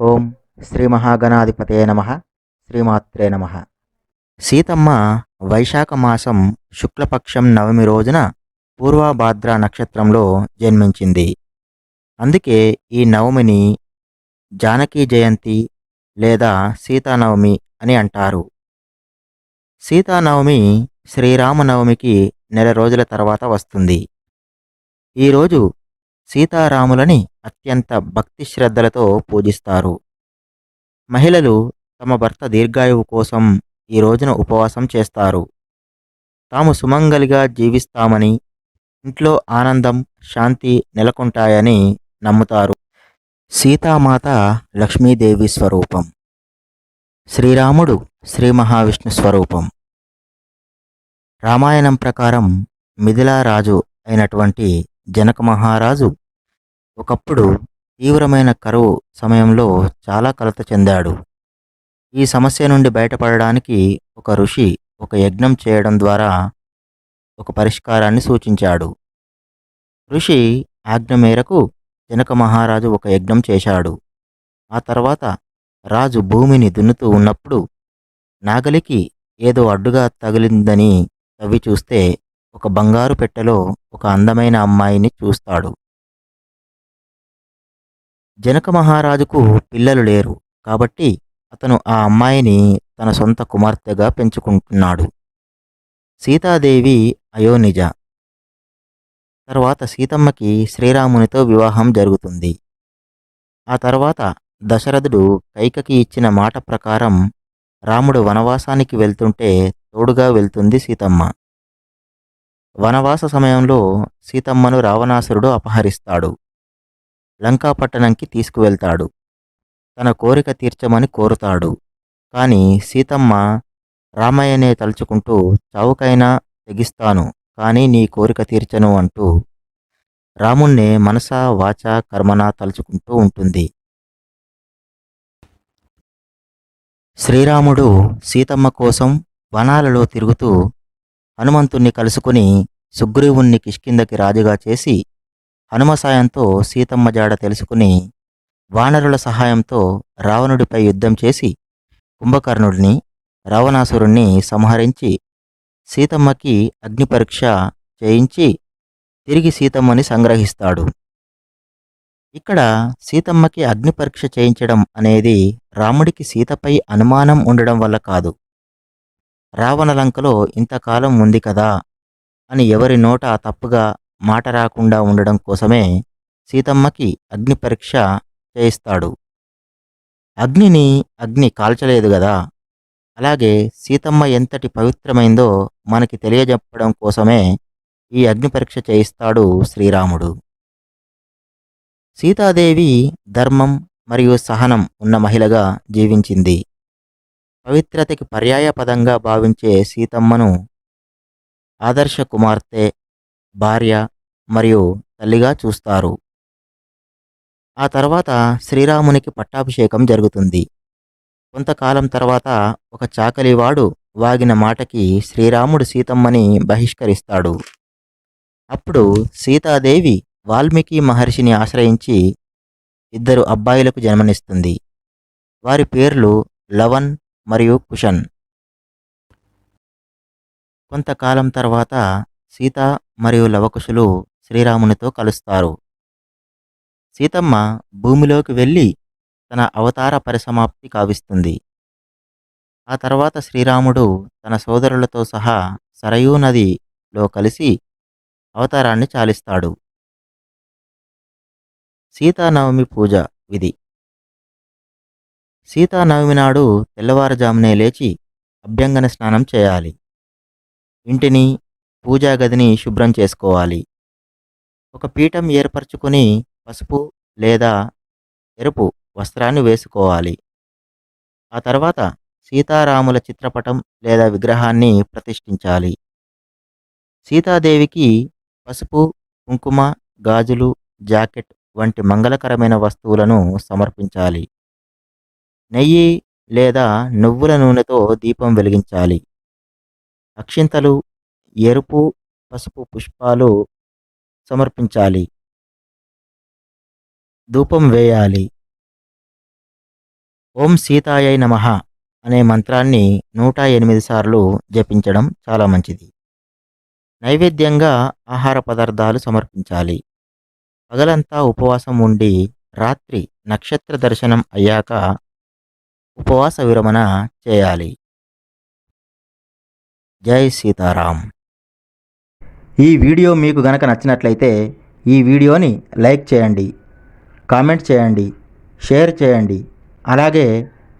ఓం శ్రీ మహాగణాధిపతే నమ. శ్రీమాత్రే నమ. సీతమ్మ వైశాఖ మాసం శుక్లపక్షం నవమి రోజున పూర్వభాద్ర నక్షత్రంలో జన్మించింది. అందుకే ఈ నవమిని జానకీ జయంతి లేదా సీతానవమి అని అంటారు. సీతానవమి శ్రీరామనవమికి నెల రోజుల తర్వాత వస్తుంది. ఈరోజు సీతారాములని అత్యంత భక్తి శ్రద్ధలతో పూజిస్తారు. మహిళలు తమ భర్త దీర్ఘాయువు కోసం ఈ రోజున ఉపవాసం చేస్తారు. తాము సుమంగలిగా జీవిస్తామని ఇంట్లో ఆనందం శాంతి నెలకొంటాయని నమ్ముతారు. సీతామాత లక్ష్మీదేవి స్వరూపం. శ్రీరాముడు శ్రీ మహావిష్ణు స్వరూపం. రామాయణం ప్రకారం మిథిలారాజు అయినటువంటి జనక మహారాజు ఒకప్పుడు తీవ్రమైన కరువు సమయంలో చాలా కలత చెందాడు. ఈ సమస్య నుండి బయటపడడానికి ఒక ఋషి ఒక యజ్ఞం చేయడం ద్వారా ఒక పరిష్కారాన్ని సూచించాడు. ఋషి ఆజ్ఞ మేరకు జనక మహారాజు ఒక యజ్ఞం చేశాడు. ఆ తర్వాత రాజు భూమిని దున్నుతూ ఉన్నప్పుడు నాగలికి ఏదో అడ్డుగా తగిలిందని తవ్వి చూస్తే ఒక బంగారు పెట్టెలో ఒక అందమైన అమ్మాయిని చూస్తాడు. జనక మహారాజుకు పిల్లలు లేరు. కాబట్టి అతను ఆ అమ్మాయిని తన సొంత కుమార్తెగా పెంచుకుంటున్నాడు. సీతాదేవి అయోనిజ. తర్వాత సీతమ్మకి శ్రీరామునితో వివాహం జరుగుతుంది. ఆ తర్వాత దశరథుడు కైకకి ఇచ్చిన మాట ప్రకారం రాముడు వనవాసానికి వెళ్తుంటే తోడుగా వెళ్తుంది సీతమ్మ. వనవాస సమయంలో సీతమ్మను రావణాసురుడు అపహరిస్తాడు. లంకాపట్టణంకి తీసుకువెళ్తాడు. తన కోరిక తీర్చమని కోరుతాడు. కానీ సీతమ్మ రామయ్యనే తలుచుకుంటూ చావుకైనా తెగిస్తాను కానీ నీ కోరిక తీర్చను అంటూ రాముణ్ణే మనసా వాచ కర్మన తలుచుకుంటూ ఉంటుంది. శ్రీరాముడు సీతమ్మ కోసం వనాలలో తిరుగుతూ హనుమంతుణ్ణి కలుసుకుని సుగ్రీవుణ్ణి కిష్కిందకి రాజుగా చేసి హనుమ సాయంతో సీతమ్మ జాడ తెలుసుకుని వానరుల సహాయంతో రావణుడిపై యుద్ధం చేసి కుంభకర్ణుడిని రావణాసురుణ్ణి సంహరించి సీతమ్మకి అగ్ని పరీక్ష చేయించి తిరిగి సీతమ్మని సంగ్రహిస్తాడు. ఇక్కడ సీతమ్మకి అగ్ని పరీక్ష చేయించడం అనేది రాముడికి సీతపై అనుమానం ఉండడం వల్ల కాదు. రావణలంకలో ఇంతకాలం ఉంది కదా అని ఎవరి నోట తప్పుగా మాట రాకుండా ఉండడం కోసమే సీతమ్మకి అగ్ని పరీక్ష చేయిస్తాడు. అగ్నిని అగ్ని కాల్చలేదు కదా. అలాగే సీతమ్మ ఎంతటి పవిత్రమైందో మనకి తెలియజెప్పడం కోసమే ఈ అగ్ని పరీక్ష చేయిస్తాడు శ్రీరాముడు. సీతాదేవి ధర్మం మరియు సహనం ఉన్న మహిళగా జీవించింది. పవిత్రతకి పర్యాయ పదంగా భావించే సీతమ్మను ఆదర్శ కుమార్తె భార్య మరియు తల్లిగా చూస్తారు. ఆ తర్వాత శ్రీరామునికి పట్టాభిషేకం జరుగుతుంది. కొంతకాలం తర్వాత ఒక చాకలివాడు వాగిన మాటకి శ్రీరాముడు సీతమ్మని బహిష్కరిస్తాడు. అప్పుడు సీతాదేవి వాల్మీకి మహర్షిని ఆశ్రయించి ఇద్దరు అబ్బాయిలకు జన్మనిస్తుంది. వారి పేర్లు లవన్ మరియు కుషన్. కొంతకాలం తర్వాత సీత మరియు లవకుశులు శ్రీరామునితో కలుస్తారు. సీతమ్మ భూమిలోకి వెళ్ళి తన అవతార పరిసమాప్తి కావిస్తుంది. ఆ తర్వాత శ్రీరాముడు తన సోదరులతో సహా సరయూ నదిలో కలిసి అవతారాన్ని చాలిస్తాడు. సీతానవమి పూజ విధి. సీతానవమి నాడు తెల్లవారుజామునే లేచి అభ్యంగన స్నానం చేయాలి. ఇంటిని పూజా గదిని శుభ్రం చేసుకోవాలి. ఒక పీఠం ఏర్పరచుకొని పసుపు లేదా ఎరుపు వస్త్రాన్ని వేసుకోవాలి. ఆ తర్వాత సీతారాముల చిత్రపటం లేదా విగ్రహాన్ని ప్రతిష్ఠించాలి. సీతాదేవికి పసుపు కుంకుమ గాజులు జాకెట్ వంటి మంగళకరమైన వస్తువులను సమర్పించాలి. నెయ్యి లేదా నువ్వుల నూనెతో దీపం వెలిగించాలి. అక్షింతలు ఎరుపు పసుపు పుష్పాలు సమర్పించాలి. ధూపం వేయాలి. ఓం సీతాయై నమః అనే మంత్రాన్ని నూట ఎనిమిది సార్లు జపించడం చాలా మంచిది. నైవేద్యంగా ఆహార పదార్థాలు సమర్పించాలి. పగలంతా ఉపవాసం ఉండి రాత్రి నక్షత్ర దర్శనం అయ్యాక ఉపవాస విరమణ చేయాలి. జై సీతారాం. ఈ వీడియో మీకు గనక నచ్చినట్లయితే ఈ వీడియోని లైక్ చేయండి కామెంట్ చేయండి షేర్ చేయండి. అలాగే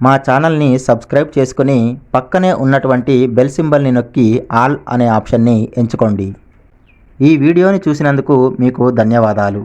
మా ఛానల్ని సబ్స్క్రైబ్ చేసుకుని పక్కనే ఉన్నటువంటి బెల్ సింబల్ని నొక్కి ఆల్ అనే ఆప్షన్ని ఎంచుకోండి. ఈ వీడియోని చూసినందుకు మీకు ధన్యవాదాలు.